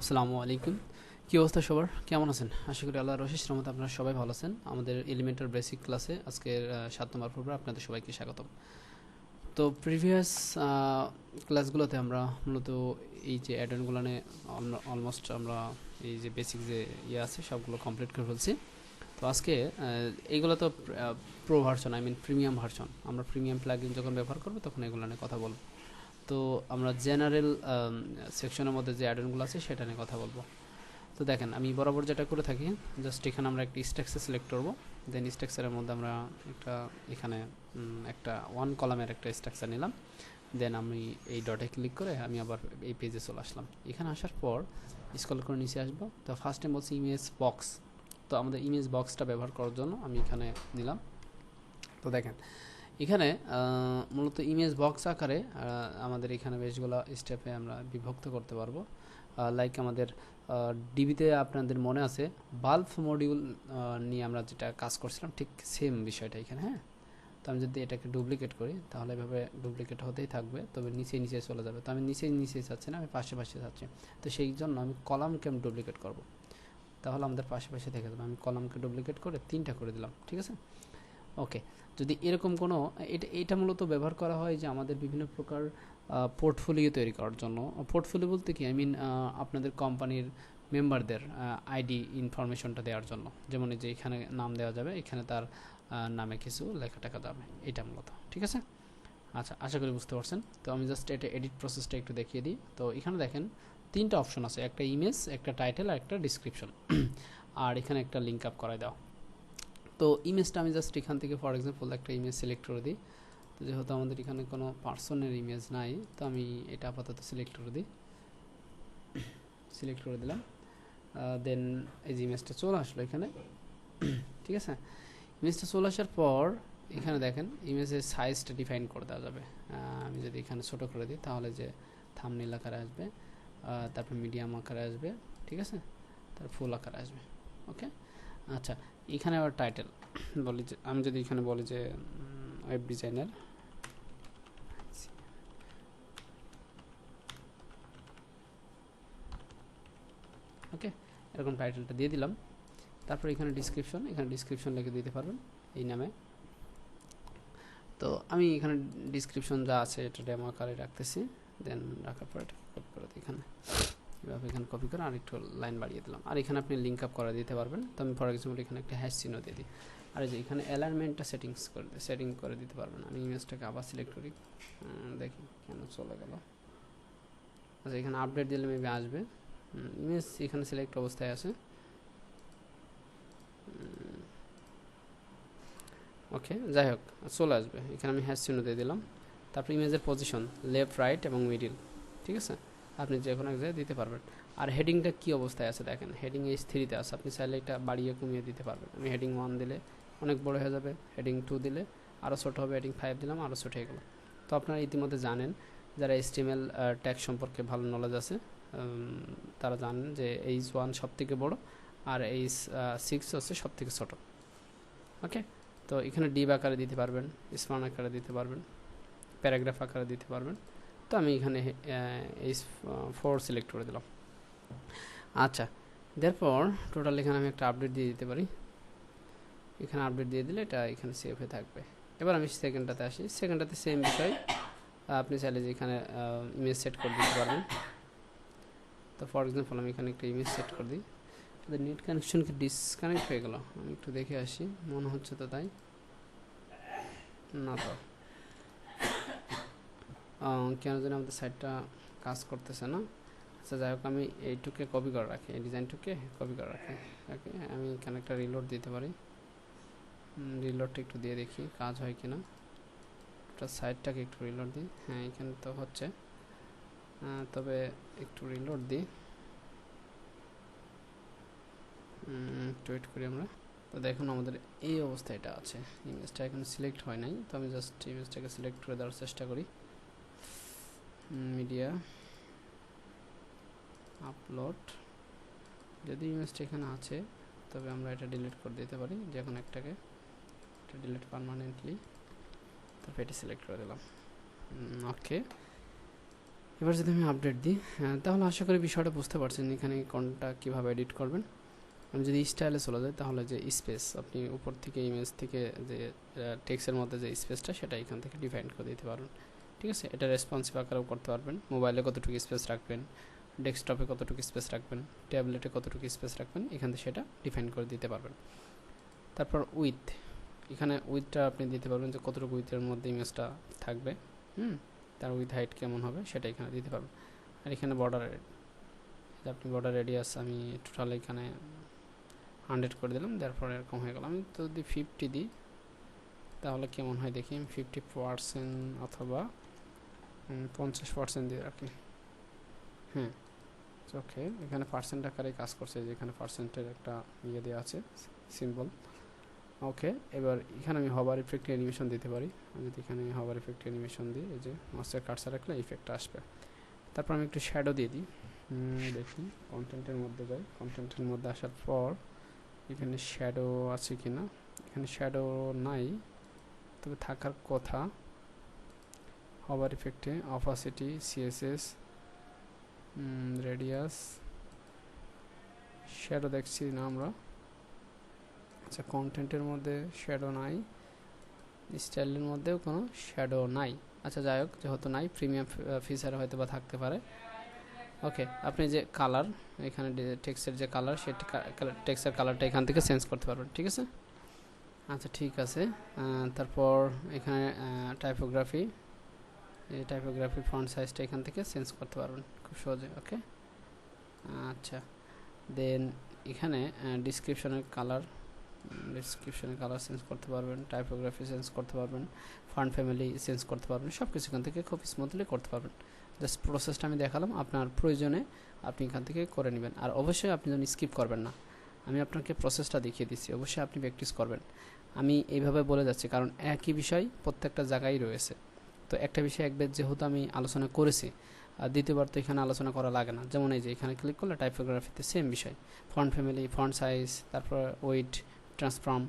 আসসালামু আলাইকুম। কী অবস্থা সবার? কেমন আছেন? আশা করি আল্লাহর রশিস রহমত আপনারা সবাই ভালো আছেন। আমাদের এলিমেন্টার বেসিক ক্লাসে আজকের সাত নম্বর পর্বে আপনাদের সবাইকে স্বাগতম। তো প্রিভিয়াস ক্লাসগুলোতে আমরা মূলত এই যে অ্যাডনগুলো অলমোস্ট আমরা এই যে বেসিক যে ইয়ে আছে, সবগুলো কমপ্লিট করে ফেলছি। তো আজকে এইগুলো তো pro version I mean premium version আমরা প্রিমিয়াম প্লাগইন যখন ব্যবহার করব, তখন এগুলো নিয়ে কথা বলব। তো আমরা জেনারেল সেকশনের মধ্যে যে অ্যাডনগুলো আছে সেটা নিয়ে কথা বলব। তো দেখেন, আমি বরাবর যেটা করে থাকি জাস্ট এখানে আমরা একটা স্ট্রাকচার সিলেক্ট করব দেন স্ট্রাকচারের মধ্যে আমরা একটা, এখানে একটা ওয়ান কলামের একটা স্ট্রাকচার নিলাম দেন আমি এই ডটে ক্লিক করে আমি আবার এই পেজে চলে আসলাম। এখানে আসার পর স্কল করে নিচে আসব। তো ফার্স্ট টাইম বলছি ইমেজ বক্স তো আমাদের ইমেজ বক্সটা ব্যবহার করার জন্য আমি এখানে নিলাম। তো দেখেন এখানে মূলত ইমেজ বক্স আকারে আমাদের এখানে বেশগুলো স্টেপে আমরা বিভক্ত করতে পারব। লাইক আমাদের ডিবিতে আপনাদের মনে আছে বাল্ব মডিউল নিয়ে আমরা যেটা কাজ করছিলাম, ঠিক সেম বিষয়টা এখানে হ্যাঁ? তো আমি যদি এটাকে ডুপ্লিকেট করি, তাহলে এভাবে ডুপ্লিকেট হতেই থাকবে, তবে নিচে নিচে চলে যাবে। তো আমি নিচে নিচে চাচ্ছি না, আমি পাশে পাশে চাচ্ছি তো সেই জন্য আমি কলামকে আমি ডুপ্লিকেট করব। তাহলে আমাদের পাশে পাশে থেকে যাবে আমি কলামকে ডুপ্লিকেট করে তিনটা করে দিলাম, ঠিক আছে? ওকে যদি এরকম কোনো, এটা এটা মূলত ব্যবহার করা হয় যে আমাদের বিভিন্ন প্রকার পোর্টফোলিও তৈরি করার জন্য। পোর্টফোলিও বলতে কি? আই মিন আপনাদের কোম্পানির মেম্বারদের আইডি ইনফরমেশনটা দেওয়ার জন্য। যেমন যে এখানে নাম দেওয়া যাবে, এখানে তার নামে কিছু লেখা টাকা যাবে এটা মূলত। ঠিক আছে? আচ্ছা আশা করি বুঝতে পারছেন। তো আমি জাস্ট এটা এডিট প্রসেসটা একটু দেখিয়ে দিই। তো এখানে দেখেন, তিনটা অপশন আছে। একটা ইমেজ একটা টাইটেল আর একটা ডিসক্রিপশন আর এখানে একটা লিঙ্ক আপ করাই দাও। তো ইমেজটা আমি জাস্ট এখান থেকে ফর এক্সাম্পল একটা ইমেজ সিলেক্ট করে দিই। তো যেহেতু আমাদের এখানে কোনো পার্সনের ইমেজ নাই, তো আমি এটা আপাতত সিলেক্ট করে দিই। সিলেক্ট করে দিলাম। দেন এই যে ইমেজটা চলে আসলো এখানে। ঠিক আছে? ইমেজটা চলে আসার পর, এখানে দেখেন ইমেজের সাইজটা ডিফাইন করে দেওয়া যাবে। আমি যদি এখানে ছোট করে দিই, তাহলে যে থামনিল আকারে আসবে তারপর মিডিয়াম আকারে আসবে। ঠিক আছে? তারপর ফুল আকারে আসবে। ওকে আচ্ছা এখানে আবার টাইটেল বলি যে, আমি যদি এখানে বলি যে ওয়েব ডিজাইনার ওকে এরকম টাইটেলটা দিয়ে দিলাম। তারপর এখানে ডিসক্রিপশন এখানে ডিসক্রিপশন লিখে দিতে পারবেন এই নামে। তো আমি এখানে ডিসক্রিপশন যা আছে, এটা ডেমো আকারে রাখতেছি দেন রাখার পর এটা এখানে। এভাবে এখানে কপি করে আর একটু লাইন বাড়িয়ে দিলাম। আর এখানে আপনি লিঙ্ক আপ করে দিতে পারবেন। তো আমি ফর এক্সাম্পল এখানে একটা হ্যাশ চিহ্ন দিয়ে দিই। আর যে এখানে অ্যালাইনমেন্টটা সেটিংস করে সেটিং করে দিতে পারবেন। আমি ইমেজটাকে আবার সিলেক্ট করি। দেখি কেন চলে গেল। আচ্ছা এখানে আপডেট দিলে মেবি আসবে। ইমেজ এখানে সিলেক্ট অবস্থায় আছে। ওকে যাই হোক, চলে আসবে। এখানে আমি হ্যাশ চিহ্ন দিয়ে দিলাম। তারপর ইমেজের পজিশন লেফট রাইট এবং মিডিল ঠিক আছে? আপনি যে কোনো এক জায়গায় দিতে পারবেন। আর হেডিংটা কী অবস্থায় আছে দেখেন হেডিং এইচ থ্রিতে আছে। আপনি চাইলে এটা বাড়িয়ে কমিয়ে দিতে পারবেন। আমি হেডিং ওয়ান দিলে অনেক বড় হয়ে যাবে হেডিং টু দিলে আরও ছোটো হবে হেডিং ফাইভ দিলাম আরও ছোটো হয়ে গেলো। তো আপনারা ইতিমধ্যে জানেন, যারা এসটিএমএল ট্যাগ সম্পর্কে ভালো নলেজ আছে তারা জানেন যে এইচ ওয়ান সব থেকে বড়ো আর এইচ সিক্স হচ্ছে সব থেকে ছোটো। ওকে তো এখানে ডিব আকারে দিতে পারবেন স্পান আকারে দিতে পারবেন প্যারাগ্রাফ আকারে দিতে পারবেন। তো আমি এখানে এইচ ফোর সিলেক্ট করে দিলাম। আচ্ছা দেরপর টোটাল এখানে আমি একটা আপডেট দিয়ে দিতে পারি। এখানে আপডেট দিয়ে দিলে এটা এখানে সেভ হয়ে থাকবে। এবার আমি সেকেন্ডটাতে আসি। সেকেন্ডটাতে সেম বিষয়। আপনি চাইলে যে এখানে ইমেজ সেট করে দিতে পারবেন। তো ফর এক্সাম্পল আমি এখানে একটা ইমেজ সেট করে দিই। তাদের নেট কানেকশন কি ডিসকানেক্ট হয়ে গেল। আমি একটু দেখে আসি। মনে হচ্ছে তো তাই? না তো। কেন জানি আমাদের সাইটটা কাজ করতেছে না। আচ্ছা যাই হোক, আমি এইটুকে কপি করে রাখি, এই ডিজাইনটুকে কপি করে রাখি। ওকে আমি এখানে একটা রিলোড দিতে পারি। রিলোডটা একটু দিয়ে দেখি কাজ হয় কিনা। একটা সাইডটাকে একটু রিলোড দিই। হ্যাঁ এখানে তো হচ্ছে। তবে একটু রিলোড দিই। একটু ওয়েট করি আমরা। তো দেখুন, আমাদের এই অবস্থায় এটা আছে। ইমেজটা এখন সিলেক্ট হয় নাই। তো আমি জাস্ট ইমেজটাকে সিলেক্ট করে দেওয়ার চেষ্টা করি। মিডিয়া আপলোড যদি ইমেজটা এখানে আছে তবে আমরা এটা ডিলিট করে দিতে পারি। যে কোনো একটাকে এটা ডিলিট পারমানেন্টলি তারপর এটা সিলেক্ট করে দিলাম। ওকে এবার যদি আমি আপডেট দিই হ্যাঁ, তাহলে আশা করি বিষয়টা বুঝতে পারছেন এখানে কোনটা কীভাবে এডিট করবেন। আমি যদি স্টাইলে চলে যাই তাহলে যে স্পেস আপনি উপর থেকে ইমেজ থেকে যে টেক্সের মধ্যে যে স্পেসটা সেটা এখান থেকে ডিফাইন করে দিতে পারবেন। ঠিক আছে? এটা রেসপন্সিভ আকারেও করতে পারবেন। মোবাইলে কতটুকু স্পেস রাখবেন? ডেস্কটপে কতটুকু স্পেস রাখবেন? ট্যাবলেটে কতটুকু স্পেস রাখবেন? এখান থেকে সেটা ডিফাইন করে দিতে পারবেন। তারপর উইথ এখানে উইথটা আপনি দিতে পারবেন যে কতটুকু উইথের মধ্যে ইমেজটা থাকবে। হুম? তার উইথ হাইট কেমন হবে সেটা এখানে দিতে পারবেন। আর এখানে বর্ডার আপনি বর্ডার রেডিয়াস আমি টোটাল এখানে হান্ড্রেড করে দিলাম, তারপরে এরকম হয়ে গেল। আমি যদি ফিফটি দিই, তাহলে কেমন হয় দেখি? ফিফটি পার্সেন্ট অথবা পঞ্চাশ পার্সেন্ট দিয়ে রাখি। হ্যাঁ ওকে এখানে পার্সেন্ট আকারে কাজ করছে যে এখানে পার্সেন্টের একটা ইয়ে দেওয়া আছে সিম্বল ওকে এবার এখানে আমি হবার ইফেক্ট অ্যানিমেশন দিতে পারি। আমি যদি এখানে হবার ইফেক্ট অ্যানিমেশন দিই এই যে মাস্টার কার্সার রাখলে ইফেক্ট আসবে। তারপর আমি একটু শ্যাডো দিয়ে দিই। দেখি কন্টেন্টের মধ্যে যাই। কন্টেন্টের মধ্যে আসার পর এখানে শ্যাডো আছে কি না এখানে শ্যাডো নাই তবে থাকার কথা হবার ইফেক্টে অপাসিটি সিএসএস রেডিয়াস শ্যাডো দেখছি না আমরা। আচ্ছা কন্টেন্টের মধ্যে শ্যাডো নাই স্টাইলের মধ্যেও কোনো শ্যাডো নাই। আচ্ছা যাই হোক, যেহেতু নাই প্রিমিয়াম ফিচার হয়তো বা থাকতে পারে। ওকে আপনি যে কালার এখানে টেক্সের যে কালার সেই টেক্সের কালারটা এখান থেকে চেঞ্জ করতে পারবেন, ঠিক আছে? আচ্ছা ঠিক আছে। তারপর এখানে টাইপোগ্রাফি এই টাইপোগ্রাফি ফন্ট সাইজটা এখান থেকে চেঞ্জ করতে পারবেন খুব সহজে ওকে আচ্ছা দেন এখানে ডিসক্রিপশনের কালার ডিসক্রিপশনের কালার চেঞ্জ করতে পারবেন টাইপোগ্রাফি চেঞ্জ করতে পারবেন ফান্ড ফ্যামিলি চেঞ্জ করতে পারবেন সব কিছু এখান থেকে খুব স্মুথলি করতে পারবেন। জাস্ট প্রসেসটা আমি দেখালাম, আপনার প্রয়োজনে আপনি এখান থেকে করে নেবেন। আর অবশ্যই আপনি যেন স্কিপ করবেন না। আমি আপনাকে প্রসেসটা দেখিয়ে দিচ্ছি, অবশ্যই আপনি প্র্যাকটিস করবেন। আমি এইভাবে বলে যাচ্ছি, কারণ একই বিষয় প্রত্যেকটা জায়গায় রয়েছে। তো একটা বিষয় একবার যেহেতু আমি আলোচনা করেছি, আর দ্বিতীয়বার তো এখানে আলোচনা করা লাগে না। যেমন এই যে এখানে ক্লিক করলে টাইপোগ্রাফিতে সেম বিষয়। ফন্ট ফ্যামিলি ফন্ট সাইজ তারপর ওয়েট ট্রান্সফর্ম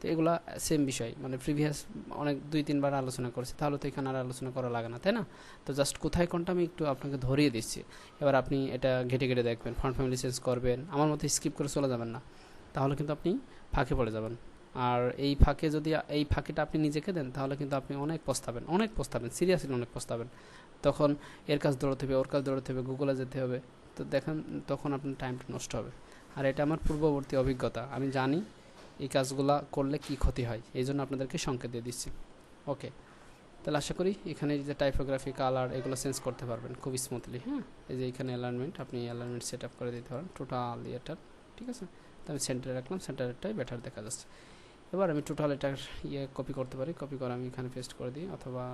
তো এগুলো সেম বিষয়। মানে প্রিভিয়াস অনেক দুই, তিনবার আলোচনা করেছি, তাহলে তো এখানে আর আলোচনা করা লাগে না, তাই না? তো জাস্ট কোথায় কোনটা আমি একটু আপনাকে ধরিয়ে দিচ্ছি। এবার আপনি এটা ঘেটে ঘেটে দেখবেন ফন্ট ফ্যামিলি চেঞ্জ করবেন, আমার মতো স্কিপ করে চলে যাবেন না। তাহলে কিন্তু আপনি ফাঁকে পড়ে যাবেন। আর এই ফাঁকে যদি এই ফাঁকেটা আপনি নিজেকে দেন, তাহলে কিন্তু আপনি অনেক পস্তাবেন অনেক পস্তাবেন সিরিয়াসলি অনেক পস্তাবেন। তখন এর কাজ দৌড়াতে হবে, ওর কাজ দৌড়াতে হবে গুগলে যেতে হবে, তো দেখেন তখন আপনার টাইমটা নষ্ট হবে। আর এটা আমার পূর্ববর্তী অভিজ্ঞতা, আমি জানি এই কাজগুলো করলে কি ক্ষতি হয়, এই জন্য আপনাদেরকে সংকেত দিয়ে দিচ্ছি। ওকে তাহলে আশা করি এখানে যে টাইপোগ্রাফি কালার এগুলো চেঞ্জ করতে পারবেন খুব স্মুথলি হ্যাঁ? এই যে এখানে অ্যালাইনমেন্ট আপনি অ্যালাইনমেন্ট সেট আপ করে দিতে পারেন টোটাল ইয়েটার ঠিক আছে? তো আমি সেন্টারে রাখলাম সেন্টারটাই বেটার দেখা যাচ্ছে। এবার আমি টোটাল এটার ইয়ে কপি করতে পারি। কপি করে আমি এখানে পেস্ট করে দিই, অথবা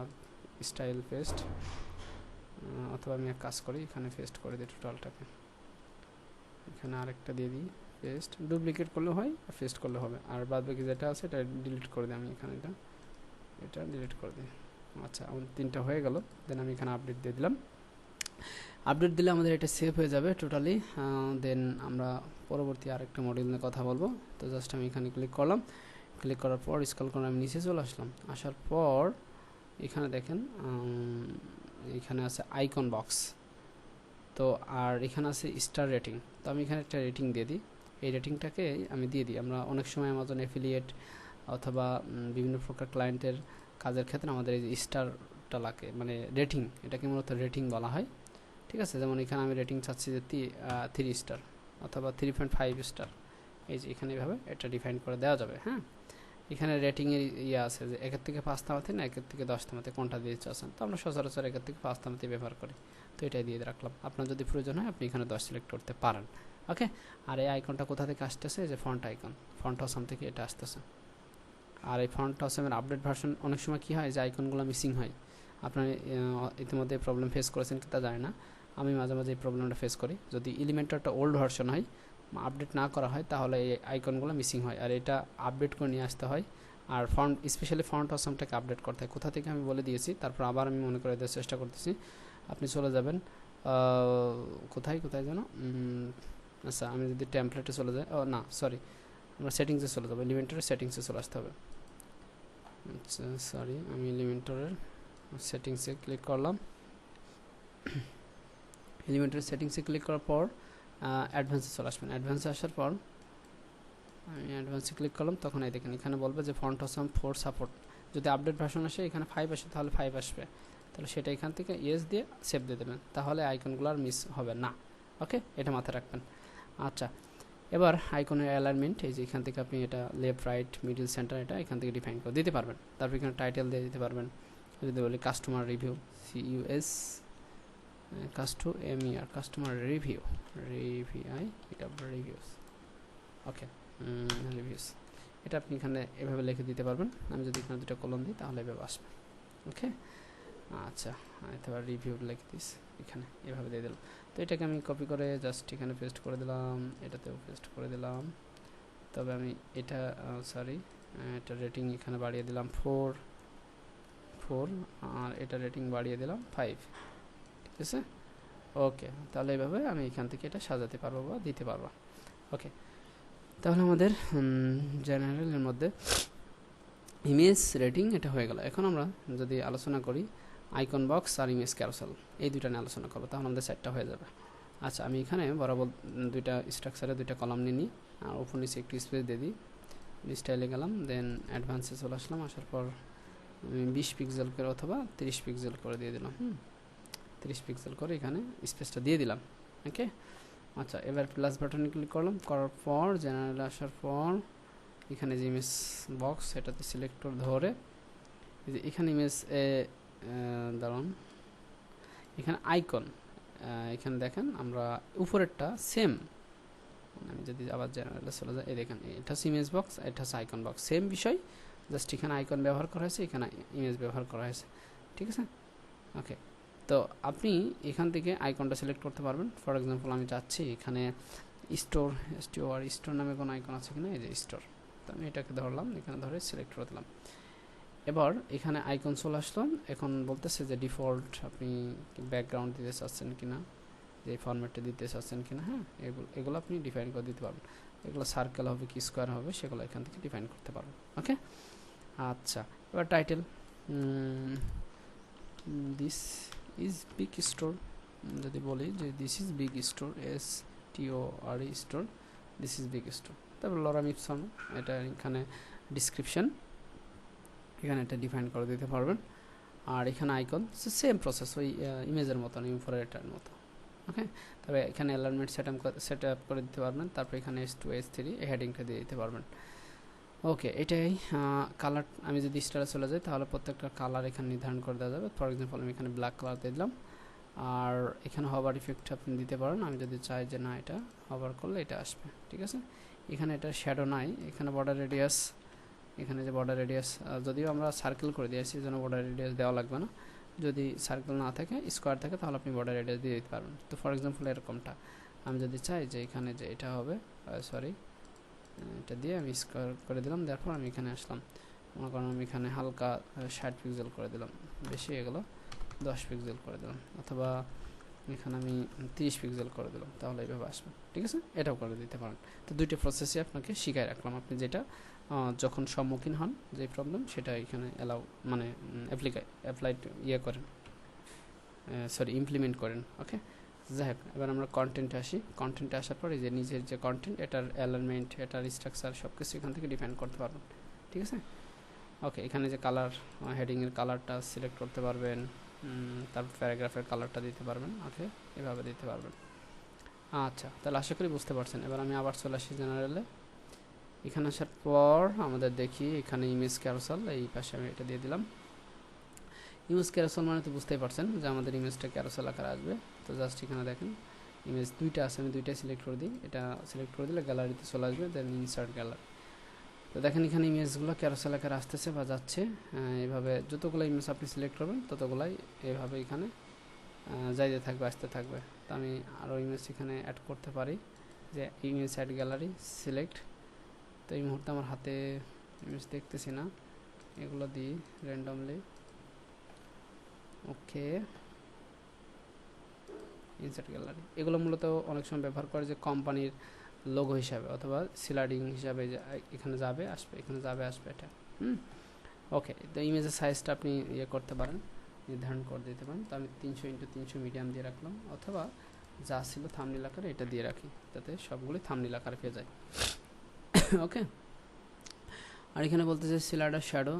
স্টাইল পেস্ট অথবা আমি এক কাজ করি, এখানে পেস্ট করে দিই টোটালটাকে এখানে আরেকটা দিয়ে দিই পেস্ট ডুপ্লিকেট করলে হয়, আর পেস্ট করলে হবে। আর বাদ বাকি যেটা আছে, এটা ডিলিট করে দিই আমি এখানে এটা। এটা ডিলিট করে দিই। আচ্ছা আমার তিনটা হয়ে গেল। দেন আমি এখানে আপডেট দিয়ে দিলাম। আপডেট দিলে আমাদের এটা সেভ হয়ে যাবে টোটালি দেন আমরা পরবর্তী আরেকটা মডিউল নিয়ে কথা বলব। তো জাস্ট আমি এখানে ক্লিক করলাম। ক্লিক করার পর স্কল করে আমি নিচে চলে আসলাম। আসার পর এখানে দেখেন এখানে আছে আইকন বক্স তো আর এখানে আছে স্টার রেটিং তো আমি এখানে একটা রেটিং দিয়ে দিই। এই রেটিংটাকে আমি দিয়ে দিই। আমরা অনেক সময় অ্যামাজন অ্যাফিলিয়েট অথবা বিভিন্ন প্রকার ক্লায়েন্টের কাজের ক্ষেত্রে আমাদের এই যে স্টারটা লাগে। মানে রেটিং এটাকে মূলত রেটিং বলা হয়। ঠিক আছে? যেমন এখানে আমি রেটিং চাচ্ছি যে থ্রি স্টার অথবা থ্রি পয়েন্ট ফাইভ স্টার এই যে এখানে এভাবে এটা ডিফাইন করে দেওয়া যাবে। হ্যাঁ? এখানে রেটিংয়ের ইয়ে আছে যে একের থেকে পাঁচ থামাতে না, একের থেকে দশ থামাতে কোনটা দিয়ে চাচ্ছেন তো আমরা সচরাচর একের থেকে পাঁচ থামাতে ব্যবহার করি। তো এটাই দিয়ে রাখলাম। আপনার যদি প্রয়োজন হয়, আপনি এখানে দশ সিলেক্ট করতে পারেন। ওকে আর এই আইকনটা কোথা থেকে আসতেছে? যে ফন্ট আইকন ফন্ট হাউসাম থেকে এটা আসতেছে। আর এই ফন্ট হাউসামের আপডেট ভার্সন অনেক সময় কী হয়? যে আইকনগুলো মিসিং হয়। আপনার ইতিমধ্যে প্রবলেম ফেস করেছেন কি তা জানি না। আমি মাঝে মাঝে এই প্রবলেমটা ফেস করি। যদি এলিমেন্টারটা ওল্ড ভার্সন হয় আপডেট না করা হয়, তাহলে এই আইকনগুলো মিসিং হয়। আর এটা আপডেট করে নিয়ে আসতে হয়। আর ফন্ট স্পেশালি ফন্ট অসমটাকে আপডেট করতে হয়। কোথা থেকে আমি বলে দিয়েছি, তারপর আবার আমি মনে করে দেওয়ার চেষ্টা করতেছি। আপনি চলে যাবেন কোথায় কোথায় যেন? আচ্ছা আমি যদি টেমপ্লেটে চলে যাই, ও, না সরি আমরা সেটিংসে চলে যাব। এলিমেন্টারের সেটিংসে চলে আসতে হবে। আচ্ছা সরি আমি এলিমেন্টারের সেটিংসে ক্লিক করলাম। এলিমেন্টারি সেটিংসে ক্লিক করার পর অ্যাডভান্সে চলে আসবেন। অ্যাডভান্সে আসার পর আমি অ্যাডভান্সে ক্লিক করলাম, তখন এই দেখেন এখানে বলবে যে ফন্ট অসাম ফোর সাপোর্ট যদি আপডেট ভার্সন আসে, এখানে ফাইভ আসে, তাহলে ফাইভ আসবে। তাহলে সেটা এখান থেকে ইয়েস দিয়ে সেভ দিয়ে দেবেন। তাহলে আইকনগুলো আর মিস হবে না। ওকে এটা মাথায় রাখবেন। আচ্ছা। এবার আইকনের অ্যালাইনমেন্ট এই যে এখান থেকে আপনি এটা লেফট রাইট মিডল সেন্টার এটা এখান থেকে ডিফাইন করে দিতে পারবেন। তারপর এখানে টাইটেল দিয়ে দিতে পারবেন। যদি বলি customer review C U S কাস্টো M ইয়ার কাস্টমার রিভিউ রিভিআই এটা রিভিউস ওকে রিভিউস এটা আপনি এখানে এভাবে লিখে দিতে পারবেন। আমি যদি এখানে দুটো কলম দিই, তাহলে এভাবে আসবে। ওকে আচ্ছা এবার রিভিউ লিখে দিস এখানে, এভাবে দিয়ে দিলাম। তো এটাকে আমি কপি করে জাস্ট এখানে পেস্ট করে দিলাম, এটাতেও পেস্ট করে দিলাম। তবে আমি এটা সরি এটা রেটিং এখানে বাড়িয়ে দিলাম ফোর ফোর আর এটা রেটিং বাড়িয়ে দিলাম ফাইভ ঠিক আছে ওকে তাহলে এইভাবে আমি এখান থেকে এটা সাজাতে পারব বা দিতে পারব। ওকে তাহলে আমাদের জেনারেলের মধ্যে ইমেজ রেটিং এটা হয়ে গেল। এখন আমরা যদি আলোচনা করি আইকন বক্স আর ইমেজ ক্যারোসেল এই দুইটা নিয়ে আলোচনা করব, তাহলে আমাদের সেটটা হয়ে যাবে। আচ্ছা আমি এখানে বরাবর দুইটা স্ট্রাকচারে দুইটা কলাম নিয়ে নিই, আর ওপর নিচে একটু স্পেস দিয়ে দিই। স্টাইলে গেলাম দেন অ্যাডভান্সে চলে আসলাম, আসার পর বিশ পিক্সেল করে অথবা তিরিশ পিক্সেল করে দিয়ে দিলাম, হুম। তিরিশ পিক্সেল করে এখানে স্পেসটা দিয়ে দিলাম ওকে আচ্ছা এবার প্লাস বাটনে ক্লিক করলাম, করার পর জেনারেল আসার পর এখানে যে ইমেজ বক্স সেটাতে সিলেক্টর ধরে এখানে ইমেজ দাঁড়ান, এখানে আইকন এখানে দেখেন আমরা উপরেরটা সেম আমি যদি আবার জেনারেলে চলে যাই, এই দেখেন, এটা হচ্ছে ইমেজ বক্স এটা আইকন বক্স সেম বিষয় জাস্ট এখানে আইকন ব্যবহার করা হয়েছে, এখানে ইমেজ ব্যবহার করা হয়েছে, ঠিক আছে? ওকে তো আপনি এখান থেকে আইকনটা সিলেক্ট করতে পারবেন। ফর এক্সাম্পল আমি চাচ্ছি এখানে স্টোর স্টোর স্টোর নামে কোনো আইকন আছে কিনা? এই যে স্টোর তো আমি এটাকে ধরলাম, এখানে ধরে সিলেক্ট করে দিলাম। এবার এখানে আইকন চলে আসলাম এখন বলতেছে যে ডিফল্ট আপনি ব্যাকগ্রাউন্ড দিতে চাচ্ছেন কিনা? যে ফরম্যাটটা দিতে চাচ্ছেন কিনা? হ্যাঁ এগুলো এগুলো আপনি ডিফাইন করে দিতে পারবেন। এগুলো সার্কেল হবে কি স্কোয়ার হবে, সেগুলো এখান থেকে ডিফাইন করতে পারবেন। ওকে আচ্ছা এবার title this is big store যদি বলি যে this is big store S T O R E store this is big store তারপর লরাম ইপসম এটা এখানে ডিসক্রিপশন এখানে এটা ডিফাইন করে দিতে পারবেন। আর এখানে আইকন সেম প্রসেস ওই ইমেজের মতন ইনফোরেটার মতো। ওকে তবে এখানে অ্যালাইনমেন্ট সেট সেট আপ করে দিতে পারবেন। তারপর এখানে এস টু এস থ্রি হেডিংটা দিয়ে দিতে পারবেন। ওকে এটাই কালার আমি যদি স্টারে চলে যাই, তাহলে প্রত্যেকটা কালার এখানে নির্ধারণ করে দেওয়া যাবে। ফর এক্সাম্পল আমি এখানে ব্ল্যাক কালার দিলাম। আর এখানে হবার ইফেক্ট আপনি দিতে পারেন। আমি যদি চাই যে না, এটা হবার করলে এটা আসবে, ঠিক আছে? এখানে এটা শ্যাডো নাই, এখানে বর্ডার রেডিয়াস এখানে যে বর্ডার রেডিয়াস যদিও আমরা সার্কেল করে দিয়েছি যেন বর্ডার রেডিয়াস দেওয়া লাগবে না। যদি সার্কেল না থাকে স্কোয়ার থাকে, তাহলে আপনি বর্ডার রেডিয়াস দিয়ে দিতে পারবেন। তো ফর এক্সাম্পল এরকমটা। আমি যদি চাই যে এখানে যে এটা হবে সরি এটা দিয়ে আমি স্কোয়ার করে দিলাম। তারপর আমি এখানে আসলাম। মনে করেন আমি এখানে হালকা ষাট পিক্সেল করে দিলাম। বেশি এগুলো দশ পিক্সেল করে দিলাম। অথবা এখানে আমি তিরিশ পিক্সেল করে দিলাম। তাহলে এইভাবে আসবে। ঠিক আছে? এটাও করে দিতে পারেন। তো দুইটি প্রসেসই আপনাকে শিখাই রাখলাম। আপনি যেটা যখন সম্মুখীন হন যে প্রবলেম সেটা এখানে অ্যালাউ মানে অ্যাপ্লিকাই অ্যাপ্লাইড ইয়ে করেন। সরি ইমপ্লিমেন্ট করেন। ওকে যাই হোক, এবার আমরা কন্টেন্টে আসি। কন্টেন্টে আসার পরে যে নিজের যে কন্টেন্ট এটার অ্যালাইনমেন্ট এটার স্ট্রাকচার সব কিছু এখান থেকে ডিফাইন করতে পারবেন। ঠিক আছে? ওকে এখানে যে কালার হেডিংয়ের কালারটা সিলেক্ট করতে পারবেন তারপর প্যারাগ্রাফের কালারটা দিতে পারবেন ওকে এভাবে দিতে পারবেন। আচ্ছা তাহলে আশা করি বুঝতে পারছেন। এবার আমি আবার চলে আসি জেনারেলে এখানে আসার পর আমাদের দেখি এখানে ইমেজ ক্যারোসাল এই পাশে আমি এটা দিয়ে দিলাম। ইমেজ ক্যারোসাল মানে তো বুঝতেই পারছেন যে আমাদের ইমেজটা ক্যারোসাল আকারে আসবে। তো জাস্ট এখানে দেখেন ইমেজ দুইটা আছে, আমি দুইটাই সিলেক্ট করে দিই। এটা সিলেক্ট করে দিলে গ্যালারিতে চলে আসবে দেন ইনসার্ট গ্যালারি তো দেখেন এখানে ইমেজগুলো ক্যারোসেল আকারে আসতেছে বা যাচ্ছে। এইভাবে যতগুলো ইমেজ আপনি সিলেক্ট করবেন, ততগুলাই এইভাবে এখানে যাইতে থাকবে, আসতে থাকবে। তো আমি আরও ইমেজ এখানে অ্যাড করতে পারি, যে ইমেজ অ্যাড গ্যালারি সিলেক্ট তো এই মুহূর্তে আমার হাতে ইমেজ দেখতেছি না। এগুলো দিই র্যান্ডমলি ওকে ইনসার্ট গ্যালারি এগুলো মূলত অনেক সময় ব্যবহার করে যে কোম্পানির লোগো হিসাবে অথবা সিলাডিং হিসাবে এখানে যাবে, আসবে, এখানে যাবে, আসবে এটা। হুম? ওকে তো ইমেজের সাইজটা আপনি ইয়ে করতে পারেন, নির্ধারণ করে দিতে পারেন। তো আমি তিনশো ইন্টু তিনশো মিডিয়াম দিয়ে রাখলাম, অথবা যা ছিল থামনিল আকারে এটা দিয়ে রাখি, যাতে সবগুলি থামনিল আকারে পেয়ে যায়। ওকে আর এখানে বলতে চাই slider shadow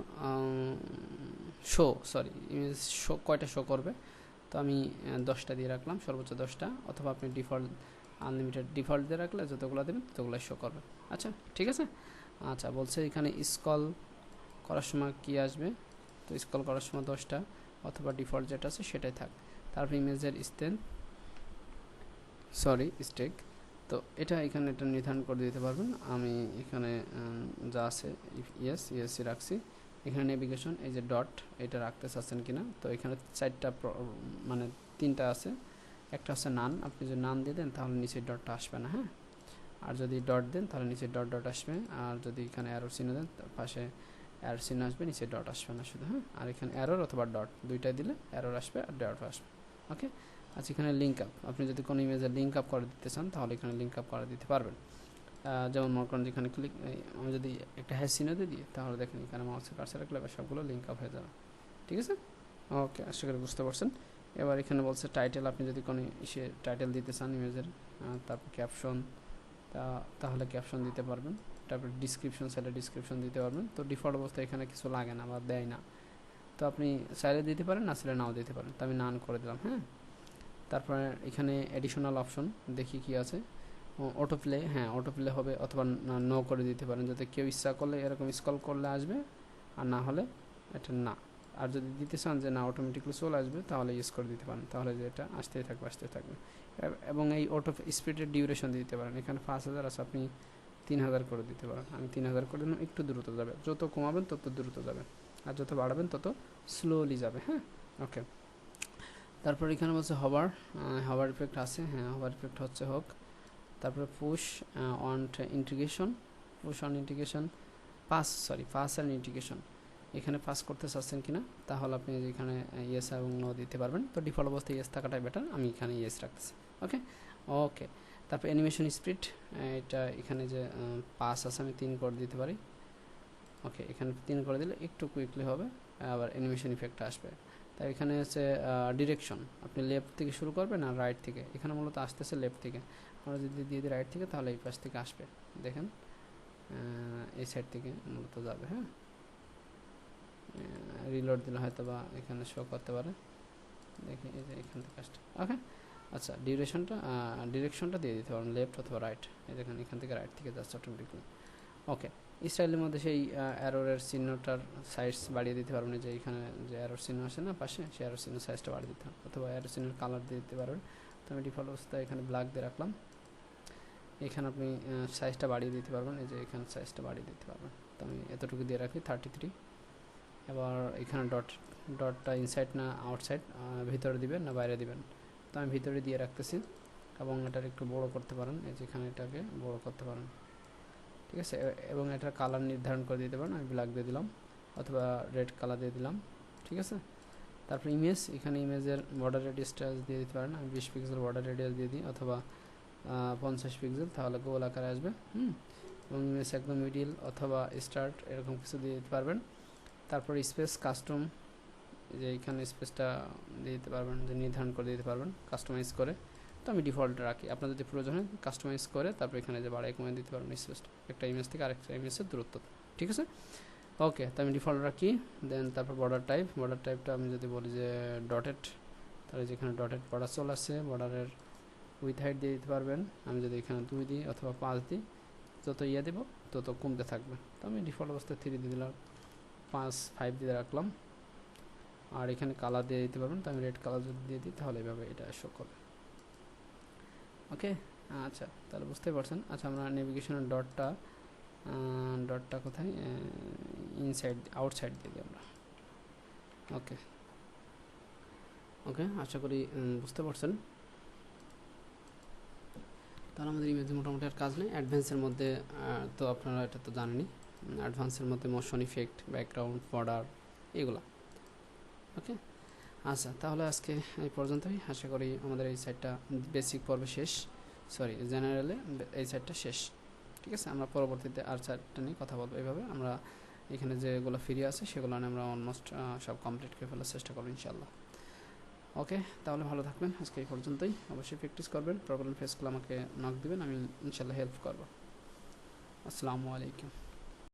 show sorry image show কয়টা শো করবে? তো আমি দশটা দিয়ে রাখলাম, সর্বোচ্চ দশটা, অথবা আপনি ডিফল্ট, আনলিমিটেড ডিফল্ট দিয়ে রাখলে যতগুলো দেবেন ততগুলো শো করবে। আচ্ছা ঠিক আছে? আচ্ছা বলছে এখানে স্কল করার সময় কি আসবে? তো স্কল করার সময় দশটা, অথবা ডিফল্ট যেটা আছে সেটাই থাক। তারপর ইমেজের স্টেন সরি স্টেক তো এটা এখানে এটা নির্ধারণ করে দিতে পারবেন। আমি এখানে যা আছে ইয়েস ইয়েসই রাখছি। এখানে নেভিগেশন এই যে ডট এটা রাখতে চাচ্ছেন কিনা? তো এখানে চারটা মানে তিনটা আছে। একটা হচ্ছে নান আপনি যদি নান দিয়ে দেন তাহলে নিচে ডটটা আসবে না হ্যাঁ? আর যদি ডট দেন তাহলে নিচে ডট ডট আসবে। আর যদি এখানে অ্যারোর চিহ্ন দেন পাশে অ্যারোর চিহ্ন আসবে, নিচে ডট আসবে না শুধু হ্যাঁ? আর এখানে অ্যারোর অথবা ডট দুইটাই দিলে অ্যারোর আসবে আর ডট আসবে ওকে আচ্ছা এখানে লিঙ্ক আপ আপনি যদি কোনো ইমেজে লিঙ্ক আপ করে দিতে চান তাহলে এখানে লিঙ্ক আপ করে দিতে পারবেন। যেমন মনে করেন যেখানে ক্লিক আমি যদি একটা হ্যাশ দিয়ে দিই, তাহলে দেখেন এখানে মাউসের কাছে রাখলে সবগুলো লিঙ্ক আপ হয়ে যাবে। ঠিক আছে? ওকে আশা করি বুঝতে পারছেন। এবার এখানে বলছে টাইটেল আপনি যদি কোনো ইসে টাইটেল দিতে চান ইমেজের তারপর ক্যাপশন তা, তাহলে ক্যাপশন দিতে পারবেন। তারপর ডিসক্রিপশন চাইলে ডিসক্রিপশন দিতে পারবেন। তো ডিফল্ট অবস্থায় এখানে কিছু লাগে না বা দেয় না। তো আপনি চাইলে দিতে পারেন, না চাইলে নাও দিতে পারেন। তো আমি নান করে দিলাম হ্যাঁ? তারপরে এখানে অ্যাডিশনাল অপশন দেখি কি আছে। অটো প্লে হ্যাঁ অটো প্লে হবে অথবা নো করে দিতে পারেন। যাতে কেউ ইচ্ছা করলে এরকম স্কল করলে আসবে, আর না হলে এটা না। আর যদি দিতে চান যে না অটোমেটিকলি চলে আসবে, তাহলে ইউজ করে দিতে পারেন। তাহলে যে এটা আসতেই থাকবে আসতেই থাকবে। এবং এই অটো স্পিডের ডিউরেশন দিতে পারেন। এখানে পাঁচ হাজার আছে, আপনি তিন হাজার করে দিতে পারেন। আমি তিন হাজার করে দিলাম, একটু দ্রুত যাবে। যত কমাবেন, তত দ্রুত যাবে। আর যত বাড়াবেন, তত স্লোলি যাবে হ্যাঁ? ওকে তারপর এখানে বলছে হবার হবার ইফেক্ট আছে। হ্যাঁ হবার ইফেক্ট হচ্ছে হোক। তারপরে push on integration push on integration pass sorry pass and integration এখানে পাস করতে চাচ্ছেন কিনা, তাহলে আপনি এখানে ইয়েস এবং নো দিতে পারবেন। তো ডিফল্ট অবস্থায় ইয়েস থাকাটাই বেটার আমি এখানে ইয়েস রাখতেছি। ওকে ওকে তারপর অ্যানিমেশন স্পিড এটা এখানে যে পাস আছে, আমি তিন করে দিতে পারি। ওকে এখানে তিন করে দিলে একটু কুইকলি হবে, আবার অ্যানিমেশন ইফেক্ট আসবে। তাই এখানে হচ্ছে ডিরেকশন আপনি লেফট থেকে শুরু করবেন আর রাইট থেকে। এখানে মূলত আসতেছে লেফট থেকে। আমরা যদি দিয়ে দিই রাইট থেকে, তাহলে এই পাশ থেকে আসবে। দেখেন এই সাইড থেকে মূলত যাবে হ্যাঁ? রিলোড দিলে হয়তো বা এখানে শো করতে পারে। দেখি, এই যে এখান থেকে আসছে। ওকে আচ্ছা ডিউরেশনটা ডিরেকশনটা দিয়ে দিতে পারেন লেফট অথবা রাইট এই দেখেন, এখান থেকে রাইট থেকে যাচ্ছে অটোমেটিকলি ওকে স্টাইলের মধ্যে সেই অ্যারোরের চিহ্নটার সাইজ বাড়িয়ে দিতে পারবেন। যে এখানে যে অ্যারোর চিহ্ন আসে না পাশে, সেই অ্যারোর চিহ্ন সাইজটা বাড়িয়ে দিতে হবে। অথবা অ্যারো চিহ্নের কালার দিয়ে দিতে পারবেন। তো আমি ডিফল্ট অবস্থায় এখানে ব্ল্যাক দিয়ে রাখলাম। এখানে আপনি সাইজটা বাড়িয়ে দিতে পারবেন। এই যে এখানে সাইজটা বাড়িয়ে দিতে পারবেন। তো আমি এতটুকু দিয়ে রাখি থার্টি থ্রি এবার এখানে ডট ডটটা ইনসাইড না আউটসাইড ভিতরে দিবেন না বাইরে দিবেন। তো আমি ভিতরে দিয়ে রাখতেছি এবং এটার একটু বড় করতে পারেন। এই যেখানে এটাকে বড় করতে পারেন। ঠিক আছে? এবং এটার কালার নির্ধারণ করে দিতে পারেন। আমি ব্ল্যাক দিয়ে দিলাম অথবা রেড কালার দিয়ে দিলাম। ঠিক আছে? তারপর ইমেজ এখানে ইমেজের বর্ডার রেডিয়াসটা দিয়ে দিতে পারেন। আমি বিশ পিক্সেল বর্ডার রেডিয়াস দিয়ে দিই অথবা পঞ্চাশ পিক্সেল তাহলে গোল আকারে আসবে, হুম? এবং একদম মিডিল অথবা স্টার্ট এরকম কিছু দিয়ে দিতে পারবেন। তারপর স্পেস কাস্টম যে এখানে স্পেসটা দিয়ে দিতে পারবেন, যে নির্ধারণ করে দিতে পারবেন কাস্টমাইজ করে। তো আমি ডিফল্ট রাখি। আপনার যদি প্রয়োজন হয় কাস্টমাইজ করে তারপর এখানে যে বাড়াই কমিয়ে দিতে পারবেন স্পেসটা একটা ইমেজ থেকে আরেকটা ইমেজের দূরত্ব। ঠিক আছে? ওকে তো আমি ডিফল্ট রাখি। দেন তারপর বর্ডার টাইপ বর্ডার টাইপটা আমি যদি বলি যে ডটেড তাহলে যেখানে ডটেড বর্ডার চলে আসছে বর্ডারের উইথ হাইট দিয়ে দিতে পারবেন। আমি যদি এখানে দুই দিই অথবা পাঁচ দিই, যত ইয়ে দেবো, তত কমতে থাকবে। তো আমি ডিফল্ট অবস্থায় থ্রি দিয়ে দিলাম। পাঁচ ফাইভ দিয়ে রাখলাম। আর এখানে কালার দিয়ে দিতে পারবেন। তো আমি রেড কালার যদি দিয়ে দিই, তাহলে এভাবে এটা শো করবে। ওকে আচ্ছা তাহলে বুঝতেই পারছেন। আচ্ছা আমরা নেভিগেশনের ডটটা ডটটা কোথায়? ইনসাইড আউটসাইড দিয়ে দিই আমরা। ওকে ওকে আশা করি বুঝতে পারছেন। তাহলে আমাদের ইমেজে মোটামুটি আর কাজ নেই। অ্যাডভান্সের মধ্যে তো আপনারা এটা তো জানেনই। অ্যাডভান্সের মধ্যে মোশন ইফেক্ট ব্যাকগ্রাউন্ড বর্ডার এগুলো। ওকে আচ্ছা তাহলে আজকে এই পর্যন্তই। আশা করি আমাদের এই সাইটটা বেসিক পর্বে শেষ। সরি জেনারেলে এই সাইটটা শেষ। ঠিক আছে? আমরা পরবর্তীতে আর সাইটটা নিয়ে কথা বলব এইভাবে। আমরা এখানে যেগুলো ফ্রি আছে, সেগুলো আমরা অলমোস্ট সব কমপ্লিট করে ফেলার চেষ্টা করব ইনশাল্লাহ ওকে তাহলে ভালো থাকবেন। আজকে এই পর্যন্তই। অবশ্যই প্র্যাকটিস করবেন। প্রবলেম ফেসগুলো আমাকে নক দেবেন। আমি ইনশাল্লাহ হেল্প করব। আসসালামু আলাইকুম।